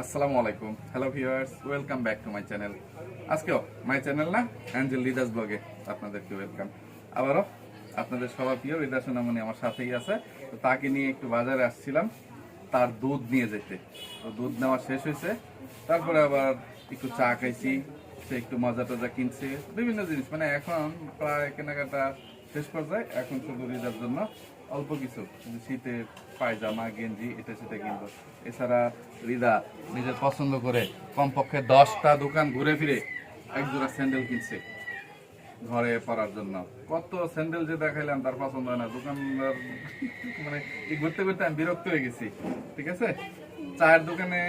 আসসালামু আলাইকুম। Hello viewers welcome back to my channel আজকেও মাই চ্যানেল না অ্যাঞ্জেল লিদাস ব্লগে আপনাদেরকে ওয়েলকাম আবারও আপনাদের সবার প্রিয় রিদা সোনামণি আমার সাথেই আছে। তো তাকে নিয়ে একটু বাজারে আসছিলাম, তার দুধ নিয়ে যেতে। তো দুধ নেওয়া শেষ হয়েছে। তারপরে আবার একটু চা খাইছি, সে একটু মজা টজা কিনছে, বিভিন্ন জিনিস। মানে এখন প্রায় কেনাকাটা শেষ পর্যায়ে, এখন শুধু রিদার জন্য। অল্প কিছু শীতের পায়জামা, গেঞ্জি, এটা সেটা কিনবো। এছাড়া রিদা, নিজের পছন্দ করে কমপক্ষে দশটা দোকান ঘুরে ফিরে এক জোড়া স্যান্ডেল কিনছে ঘরে পরার জন্য। কত স্যান্ডেল যে দেখাইলাম তার পছন্দ হয় না। দোকানদার মানে এই ঘুরতে ঘুরতে আমি বিরক্ত হয়ে গেছি, ঠিক আছে? চায়ের দোকানে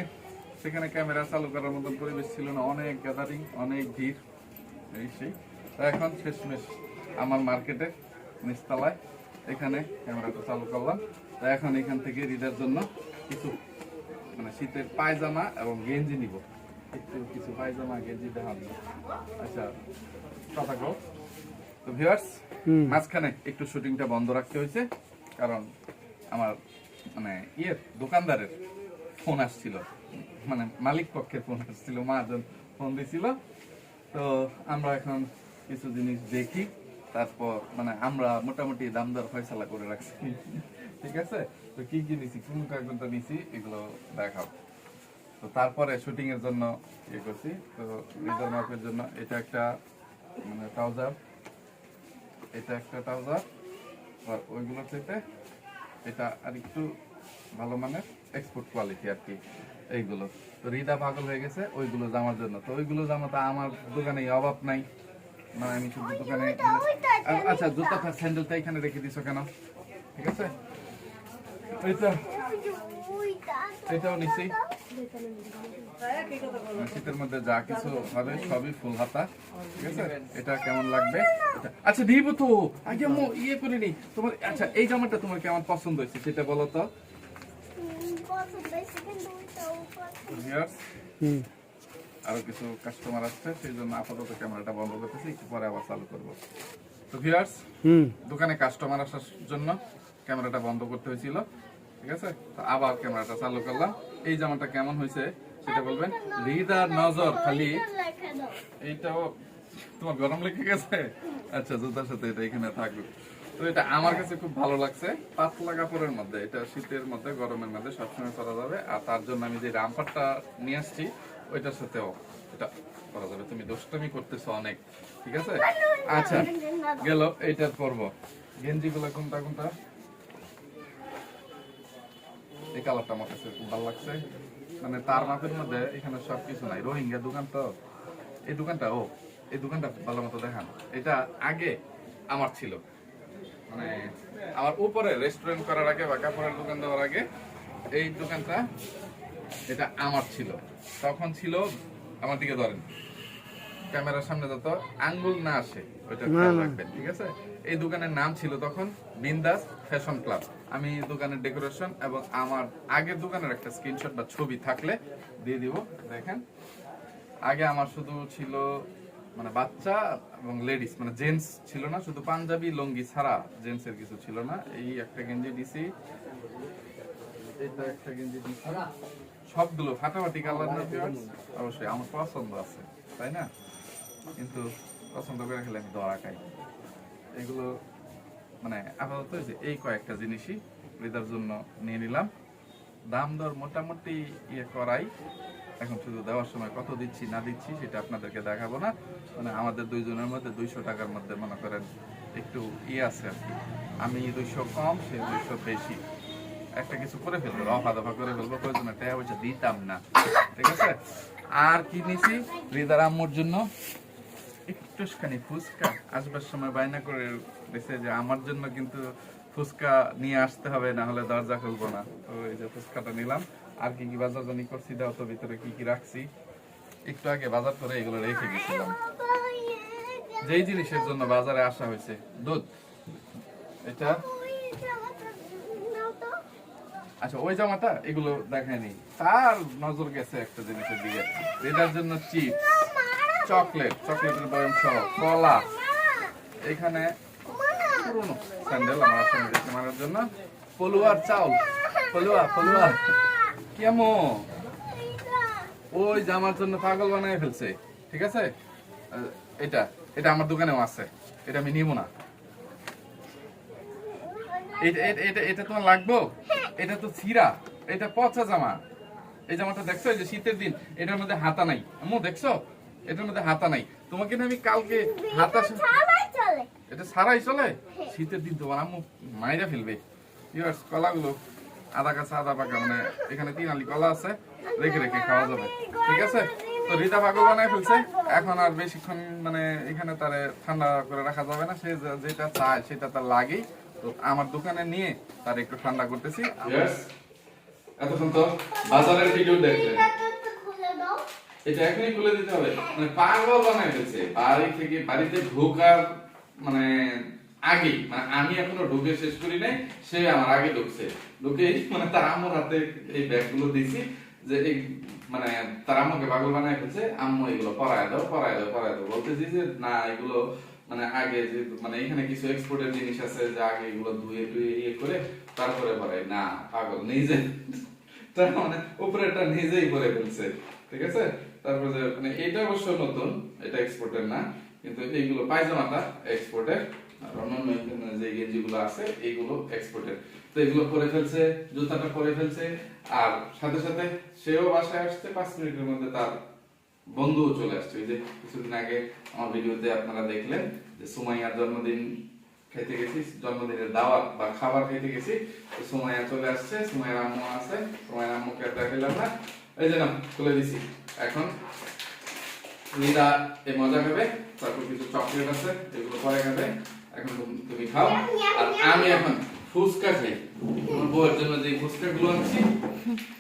সেখানে ক্যামেরা চালু করার মতন পরিবেশ ছিল না। অনেক গ্যাদারিং অনেক ভিড়, এই সেই। এখন শেষমেশ আমার মার্কেটে নিচতলায় এখানে ক্যামেরাটা চালু করলাম। তো এখন এখান থেকে রিডার জন্য কিছু মানে শীতের পায়জামা এবং গেঞ্জি নিব। একটু কিছু পায়জামা গেঞ্জি দেখান আচ্ছা কথা কও। তো ভিউয়ার্স মাঝখানে একটু শুটিংটা বন্ধ রাখতে হয়েছে কারণ আমার মানে ইয়ের দোকানদারের ফোন আসছিল। মানে মালিক পক্ষের ফোন আসছিল মাজন ফোন দিছিল। তো আমরা এখন কিছু জিনিস দেখি। তারপর মানে আমরা মোটামুটি দামদার ফয়সালা করে রাখছি। ঠিক আছে? তো কি কি নিছি? কোন কাগজটা নিছি, এগুলো দেখাও। তো তারপরে শুটিং এর জন্য ইয়ে করছি। তো রিজার মার্কের জন্য এটা একটা মানে ট্রাউজার এটা একটা ট্রাউজার আর ওইগুলোর চাইতে এটা আর একটু ভালো মানের এক্সপোর্ট কোয়ালিটি আর কি, এইগুলো। তো রিদা পাগল হয়ে গেছে, ওইগুলো জামার জন্য। তো ওইগুলো জামা তো আমার দোকানে অভাব নাই। মানে আমি শুধু দোকানে আচ্ছা জুতাটা স্যান্ডেলটা এখানে রেখে দিছো কেন? ঠিক আছে? এইটা। এটাও নিচ্ছি শীতের মধ্যে যা কিছু হবে সবই ফুল হাতা। ঠিক আছে? এটা কেমন লাগবে? আচ্ছা দিব তো। আগে আমি ইয়ে করিনি তোমার আচ্ছা এই জামাটা তোমার কেমন পছন্দ হয়েছে? সেটা বলো তো। আরও কিছু কাস্টমার আসছে সেই জন্য আপাতত ক্যামেরাটা বন্ধ করতেছি একটু পরে আবার চালু করব। তো ভিউয়ার্স দোকানে কাস্টমার আসার জন্য ক্যামেরাটা বন্ধ করতে হয়েছিল ঠিক আছে? তো আবার ক্যামেরাটা চালু করলাম। এই জামাটা কেমন হয়েছে সেটা বলবেন? হৃদার নজর খালি। এইটাও তোমার গরম লেগে গেছে? আচ্ছা জুতার সাথে এটা এখানে থাকবে তো এটা আমার কাছে খুব ভালো লাগছে। পাতলা কাপড়ের মধ্যে এটা শীতের মধ্যে গরমের মধ্যে সবসময় করা যাবে। আর তার জন্য আমি যে রামপারটা নিয়ে আসছি ওইটার সাথেও। এটা করা যাবে। তুমি দুষ্টামি করতেছো অনেক ঠিক আছে? আচ্ছা গেল এইটার পর্ব। গেঞ্জি গুলো কোনটা কোনটা? এই কালারটা আমার কাছে খুব ভালো লাগছে। মানে তার মাপের মধ্যে এখানে সবকিছু নাই। রোহিঙ্গা দোকান তো। এই দোকানটা ও এই দোকানটা ভালো মতো দেখান। এটা আগে আমার ছিল। মানে আমার উপরে রেস্টুরেন্ট করার আগে বা কাপড়ের দোকান দেওয়ার আগে এই দোকানটা এটা আমার ছিল। তখন ছিল আমার দিকে ধরেন। ক্যামেরার সামনে যত আঙ্গুল না আসে ওইটা খেয়াল রাখবেন ঠিক আছে? এই দোকানের নাম ছিল তখন বিন্দাস ফ্যাশন ক্লাব। আমি দোকানের ডেকোরেশন এবং আমার আগের দোকানের একটা স্ক্রিনশট বা ছবি থাকলে দিয়ে দিব দেখেন। আগে আমার শুধু ছিল মানে বাচ্চা এবং লেডিস মানে জেন্টস ছিল না শুধু পাঞ্জাবি লুঙ্গি ছাড়া জেন্টস এর কিছু ছিল না। এই একটা গেঞ্জি দিছি। এটা একটা গেঞ্জি দিছি সবগুলো ফাটাফাটি কালার অবশ্যই আমার পছন্দ আছে, তাই না? কিন্তু পছন্দ করে খেলে আমি দরা খাই। এগুলো মানে আপাতত যে এই কয়েকটা জিনিসই রিদার জন্য নিয়ে নিলাম। দাম দর মোটামুটি ইয়ে করাই। এখন শুধু দেওয়ার সময় কত দিচ্ছি, না দিচ্ছি, সেটা আপনাদেরকে দেখাবো না। মানে আমাদের দুইজনের মধ্যে দুইশো টাকার মধ্যে মনে করেন একটু ইয়ে আছে আর কি। আমি দুইশো কম, সে দুইশো বেশি। একটা কিছু করে ফেলব, রফা দফা করে ফেলব, প্রয়োজনে টাকা পয়সা দিতাম না। ঠিক আছে? আর কি নিছি? রিদার আম্মুর জন্য একটুখানি ফুচকা। আসবার সময় বায়না করে দিছে যে আমার জন্য কিন্তু ফুচকা নিয়ে আসতে হবে, না হলে দরজা খুলবো না। তো এই যে ফুচকাটা নিলাম। আর কি কি বাজার জানি করছি, দাও তো ভিতরে কি কি রাখছি। একটু আগে বাজার করে এগুলো রেখে গেছিলাম। যেই জিনিসের জন্য বাজারে আসা হয়েছে, দুধ। এটা আচ্ছা ওই জামাটা এগুলো দেখায়নি তার নজর গেছে একটা জিনিসের দিকে। এটার জন্য চিপস চকলেট চকলেটের বয়ম সহ কলা। এখানে পুরনো স্যান্ডেল, আমার দেখতে মারার জন্য। পলুয়ার চাউল। পলুয়া পলুয়া কেমন? ওই জামার জন্য পাগল বানায় ফেলছে, ঠিক আছে? এটা এটা আমার দোকানেও আছে। এটা আমি নিব না। এটা- এটা এটা তোমার লাগবো? এটা তো ছিঁড়া এটা পচা জামা। এই জামাটা দেখছ? এই যে শীতের দিন এটার মধ্যে হাতা নাই। আম্মু দেখছ? এটার মধ্যে হাতা নাই। তোমাকে না আমি কালকে হাতা এটা সারাই চলে। শীতের দিন তোমার আম্মু মাইরা ফেলবে। ইয়ার্স কলাগুলো আধা কাঁচা আধা পাকা মানে এখানে তিন আলি কলা আছে। রেখে রেখে খাওয়া যাবে। ঠিক আছে? তো রিতা পাগল বানায় ফেলছে। এখন আর বেশিক্ষণ মানে এখানে তারে ঠান্ডা করে রাখা যাবে না। সে যেটা চায় সেটা তার লাগেই। আমার দোকানে নিয়ে তার একটু ঠান্ডা করতেছি। এতক্ষণ তো বাজারের ভিডিও এটা এখনই খুলে দিতে হবে। মানে পাগল ফেলছে। বাড়ি থেকে বাড়িতে ঢোকার মানে আগে মানে আমি এখনও ঢুকে শেষ করি নাই, সে আমার আগে ঢুকছে। ঢুকে মানে তার আম্মুর হাতে এই ব্যাগগুলো দিছি যে এই মানে তার আম্মুকে পাগল বানায় ফেলছে। আম্মু এগুলো পরায় দাও পরায় দাও পরায় দাও। বলতেছি যে, না, এগুলো মানে আগে যে মানে এখানে কিছু এক্সপোর্টের জিনিস আছে যে আগে এগুলো ধুয়ে টুয়ে ইয়ে করে তারপরে পরাই না, পাগল, নিজে তার মানে উপরেটা নিজেই পরে ফেলছে, ঠিক আছে? তারপরে যে মানে এটা অবশ্য নতুন, এটা এক্সপোর্টের না, কিন্তু এইগুলো পায়জামাটা এক্সপোর্টের আর অন্যান্য যে গেঞ্জিগুলো আছে, এইগুলো এক্সপোর্টের তো এগুলো পরে ফেলছে, জুতাটা পরে ফেলছে, আর সাথে সাথে সেও বাসায় আসছে পাঁচ মিনিটের মধ্যে তার বন্ধুও চলে আসছে। ওই যে কিছুদিন আগে আমার ভিডিওতে আপনারা দেখলেন যে সুমাইয়ার জন্মদিন খেতে গেছি, জন্মদিনের দাওয়াত বা খাবার খেতে গেছি সুমাইয়া চলে আসছে, সুমাইয়ার আম্মু আছে, সুমাইয়ার আম্মুকে দেখালাম না। এই যে না খুলে দিছি। এখন নীলা এই মজা খাবে, তারপর কিছু চকলেট আছে, এগুলো পরে খাবে। এখন তুমি- তুমি খাও। আর আমি এখন ফুচকা খাই। আমার বউয়ের জন্য যে ফুচকা গুলো আনছি,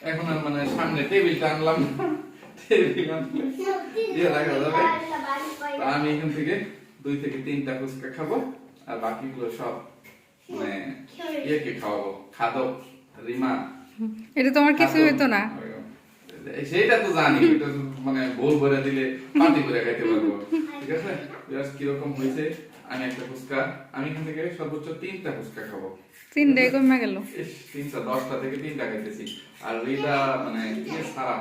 এখন আর মানে সামনে টেবিলটা আনলাম আমি এখান থেকে দুই থেকে তিনটা ফুচকা খাব আর বাকিগুলো সব মানে ইয়েকে খাওয়াবো। খাদক রিমা। এটা তোমার কিছু হইতো না। সেইটা তো জানি এটা মানে ভুল ভরে দিলে পাতি করে খাইতে পারব। ঠিক আছে? বিরাজ কীরকম হয়েছে আমি একটা ফুচকা আমি এখান থেকে সর্বোচ্চ তিনটা ফুচকা খাব। তিনটাই কমে গেল। তিনটা দশটা থেকে তিনটা খাইতেছি। আর রিদা মানে ইয়ে ছাড়া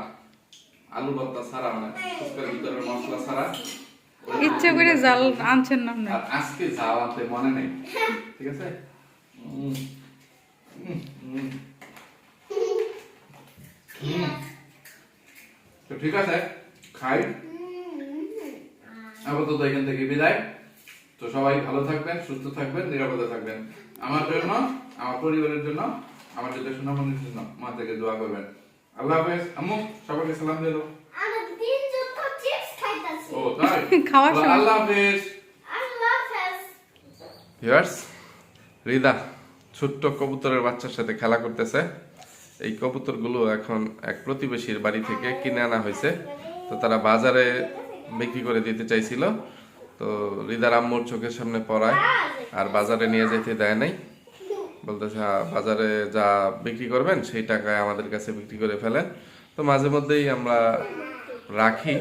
আলু ভর্তা ছাড়া মানে ফুচকার ভিতরে মশলা ছাড়া ইচ্ছা করে জাল আনছেন না আপনি। আজকে যাওয়াতে মনে নেই। ঠিক আছে। তো ঠিক আছে খাই। আপাতত এখান থেকে বিদায়। তো সবাই ভালো থাকবেন সুস্থ থাকবেন নিরাপদে থাকবেন। আমার জন্য আমার পরিবারের জন্য আমার যদি সোনামণির জন্য মা থেকে দোয়া করবেন। আল্লাহ হাফেজ আম্মু সবাইকে সালাম দিল আমরা তিন যুক্ত চিপস খাইতাছি। ও তাই? খাওয়ার সময়। আল্লাহ হাফেজ। আল্লাহ হাফেজ। ভিউয়ার্স রিদা ছোট্ট কবুতরের বাচ্চার সাথে খেলা করতেছে। এই কবুতরগুলো এখন এক প্রতিবেশীর বাড়ি থেকে কিনে আনা হয়েছে। তো তারা বাজারে বিক্রি করে দিতে চাইছিল। তো রিদার আম্মুর চোখের সামনে পড়ায় আর বাজারে নিয়ে যেতে দেয় নাই। বলতেছে "হ্যাঁ, বাজারে যা বিক্রি করবেন সেই টাকায় আমাদের কাছে বিক্রি করে ফেলেন। তো মাঝে মধ্যেই আমরা রাখি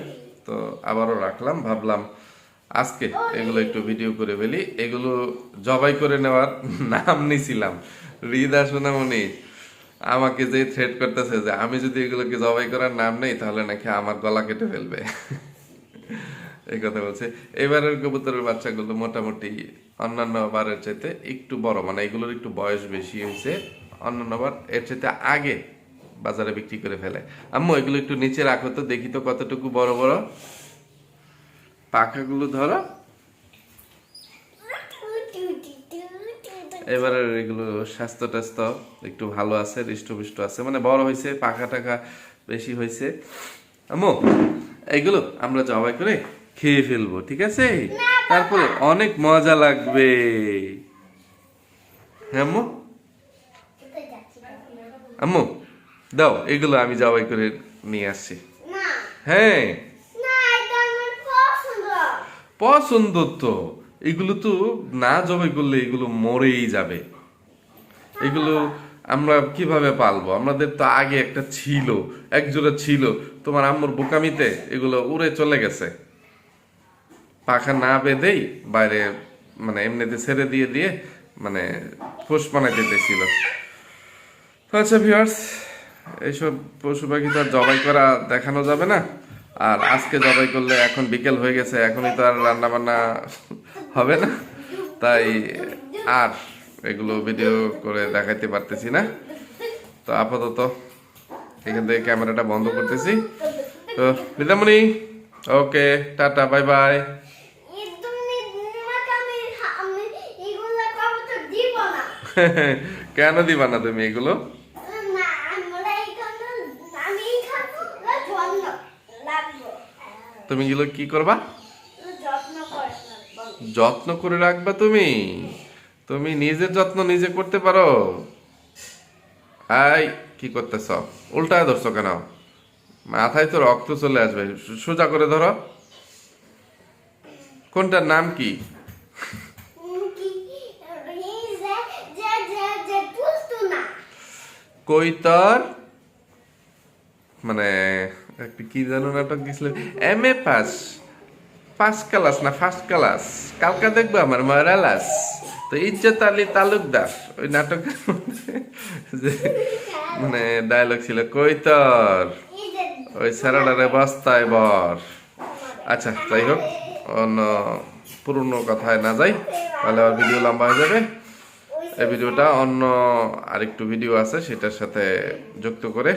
তো আবারও রাখলাম ভাবলাম আজকে এগুলো একটু ভিডিও করে ফেলি। এগুলো জবাই করে নেওয়ার নাম নিছিলাম রিদা সোনামণি আমাকে যে থ্রেট করতেছে যে আমি যদি এগুলোকে জবাই করার নাম নেই তাহলে নাকি আমার গলা কেটে ফেলবে? এই কথা বলছে। এবারের কবুতরের বাচ্চাগুলো মোটামুটি অন্যান্য বারের চাইতে একটু বড় মানে এগুলোর একটু বয়স বেশি হয়েছে, অন্যান্য বার এর চাইতে আগে বাজারে বিক্রি করে ফেলে। আম্মু, এগুলো একটু নিচে রাখো তো, দেখি তো কতটুকু বড় বড়। পাখাগুলো ধরো। এবারে এগুলো স্বাস্থ্য টাস্থ্য একটু ভালো আছে, হৃষ্টপুষ্ট আছে মানে বড় হয়েছে, পাখা টাকা বেশি হয়েছে। আম্মু এগুলো আমরা জবাই করে। খেয়ে ফেলব ঠিক আছে? তারপরে অনেক মজা লাগবে। হ্যাঁ আম্মু? আম্মু দাও এগুলো আমি জবাই করে নিয়ে আসছি। হ্যাঁ। পছন্দ তো। এগুলো তো না জবাই করলে এগুলো মরেই যাবে। এগুলো আমরা কীভাবে পালবো? আমাদের তো আগে একটা ছিল একজোড়া ছিল। তোমার আম্মুর বোকামিতে এগুলো উড়ে চলে গেছে। পাখা না বেঁধেই বাইরে মানে এমনিতে ছেড়ে দিয়ে দিয়ে মানে বানাইতে চাইছিল। তো আচ্ছা ভিউয়ার্স এইসব পশু পাখি তো আর জবাই করা দেখানো যাবে না। আর আজকে জবাই করলে এখন বিকেল হয়ে গেছে, এখনই তো আর রান্না বান্না হবে না। তাই আর এগুলো ভিডিও করে দেখাইতে পারতেছি না। তো আপাতত এখান থেকে ক্যামেরাটা বন্ধ করতেছি। তো বিদামণি ওকে, টাটা বাই বাই এই তুমি তোমাকে আমি আমি এগুলা কবুতর দিব না কেন দিবা না তুমি এগুলো? তুমি এগুলো কি করবা? যত্ন করে রাখব। যত্ন করে রাখবা তুমি? তুমি নিজের যত্ন নিজে করতে পারো। আই কি করতেছ? উল্টায় ধরছো কেন? মাথায় তো রক্ত চলে আসবে সোজা করে ধরো। কোনটার নাম কি উম, কি এই যে যে যে যে তুলতু না কৈতর মানে কি জানো নাটক দিছিল? M A pass. First class না, ফার্স্ট ক্লাস। কালকা দেখব আমার মারালাস। তো ইজ্জত আলী তালুকদার। ওই যে মানে ডায়লগ ছিল কৈতর ওই স্যারাডারে বস্তায় বর। আচ্ছা যাই হোক, অন্য পুরনো কথায় না যাই, তাহলে আর ভিডিও লম্বা হয়ে যাবে। এই ভিডিওটা অন্য আরেকটু ভিডিও আছে সেটার সাথে যুক্ত করে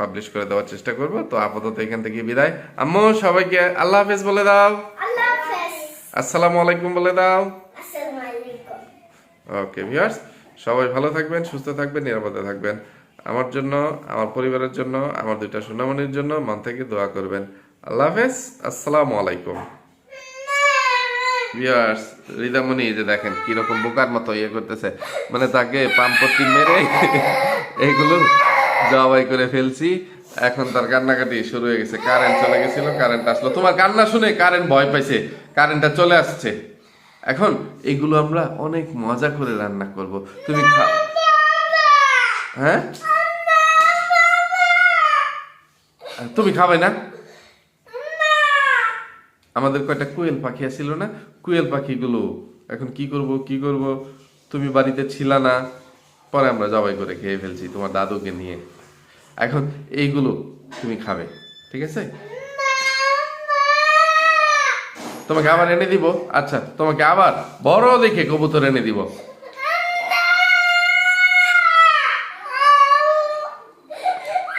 পাবলিশ করে দেওয়ার চেষ্টা করব। তো আপাতত এখান থেকে বিদায়। আম্মু সবাইকে আল্লাহ হাফেজ বলে দাও। আসসালামু আলাইকুম বলে দাও। ওকে ভিউয়ার্স সবাই ভালো থাকবেন সুস্থ থাকবেন নিরাপদে থাকবেন। আমার জন্য আমার পরিবারের জন্য আমার দুইটা সোনামণির জন্য মন থেকে দোয়া করবেন। আল্লাহ হাফেজ আসসালামু আলাইকুম। ভিউয়ার্স রিদামণি যে দেখেন কীরকম বোকার মতো ইয়ে করতেছে। মানে তাকে পাম্পতি মেরে এইগুলো জবাই করে ফেলছি। এখন তার কান্নাকাটি শুরু হয়ে গেছে। কারেন্ট চলে গেছিল কারেন্ট আসলো। তোমার কান্না শুনে কারেন্ট ভয় পাইছে। কারেন্টটা চলে আসছে। এখন এগুলো আমরা অনেক মজা করে রান্না করব। তুমি খা হ্যাঁ? তুমি খাবে না? আমাদের কয়টা কুয়েল পাখি আছিল না? কুয়েল পাখিগুলো, এখন কি করব কি করব? তুমি বাড়িতে ছিল না? পরে আমরা জবাই করে খেয়ে ফেলছি তোমার দাদুকে নিয়ে। এখন এইগুলো তুমি খাবে, ঠিক আছে? তোমাকে আবার এনে দিব? আচ্ছা তোমাকে আবার বড় দেখে কবুতর এনে দিব।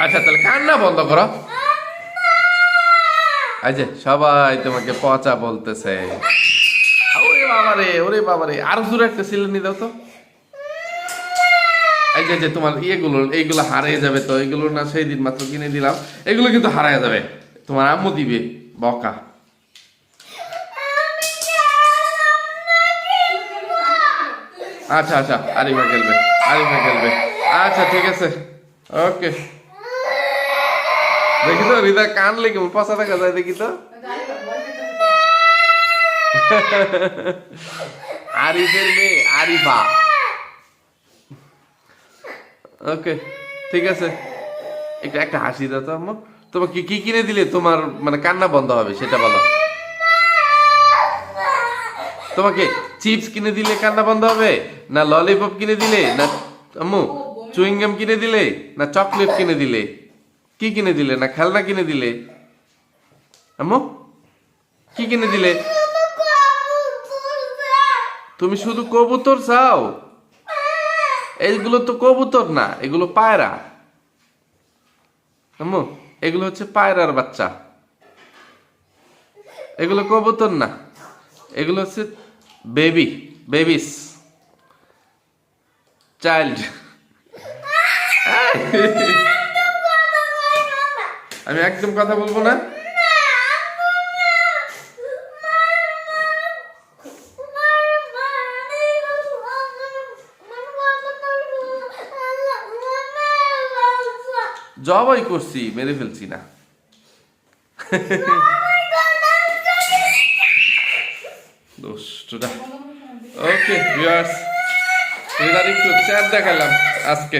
আচ্ছা তাহলে কান্না বন্ধ করো। এই যে, সবাই তোমাকে পচা বলতেছে। ওরে বাবারে ওরে বাবারে, আরও জোরে একটা সিলেনি দাও তো। এই যে, তোমার ইয়েগুলো, এইগুলো হারিয়ে যাবে তো, এগুলো না সেই দিন মাত্র কিনে দিলাম। এগুলো কিন্তু হারিয়ে যাবে। তোমার আম্মু দিবে, বকা। আচ্ছা আচ্ছা আরিফা খেলবে আরিফা খেলবে। আচ্ছা ঠিক আছে। ওকে। দেখি তো হৃদয় কানলে কেমন পচা দেখা যায় দেখি তো। আরিফের মেয়ে, আরিফা। ওকে ঠিক আছে। একটা একটা হাসি দাও তো, আম্মু। তোমাকে কি কিনে দিলে তোমার মানে কান্না বন্ধ হবে, সেটা বলো। তোমাকে চিপস কিনে দিলে কান্না বন্ধ হবে? না ললিপপ কিনে দিলে? না, আম্মু চুইংগাম কিনে দিলে? না চকলেট কিনে দিলে? কি কিনে দিলে? না খেলনা কিনে দিলে? আম্মু? কি কিনে দিলে? তুমি শুধু কবুতর চাও? এইগুলো তো কবুতর না এগুলো পায়রা। আম্মু এগুলো হচ্ছে পায়রার বাচ্চা। এগুলো কবুতর না এগুলো হচ্ছে বেবি বেবিস। চাইল্ড আমি একদম কথা বলব না? জবাই করছি, মেরে ফেলছি না। দুষ্টটা। ওকে একটু চ্যাট দেখালাম আজকে।